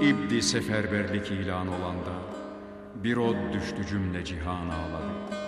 İbdi seferberlik ilan olanda Bir od düştü cümle cihan ağladı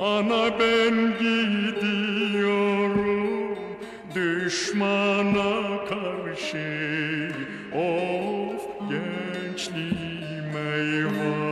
Ana ben gidiyorum düşmana karşı. Of gençliğim eyvah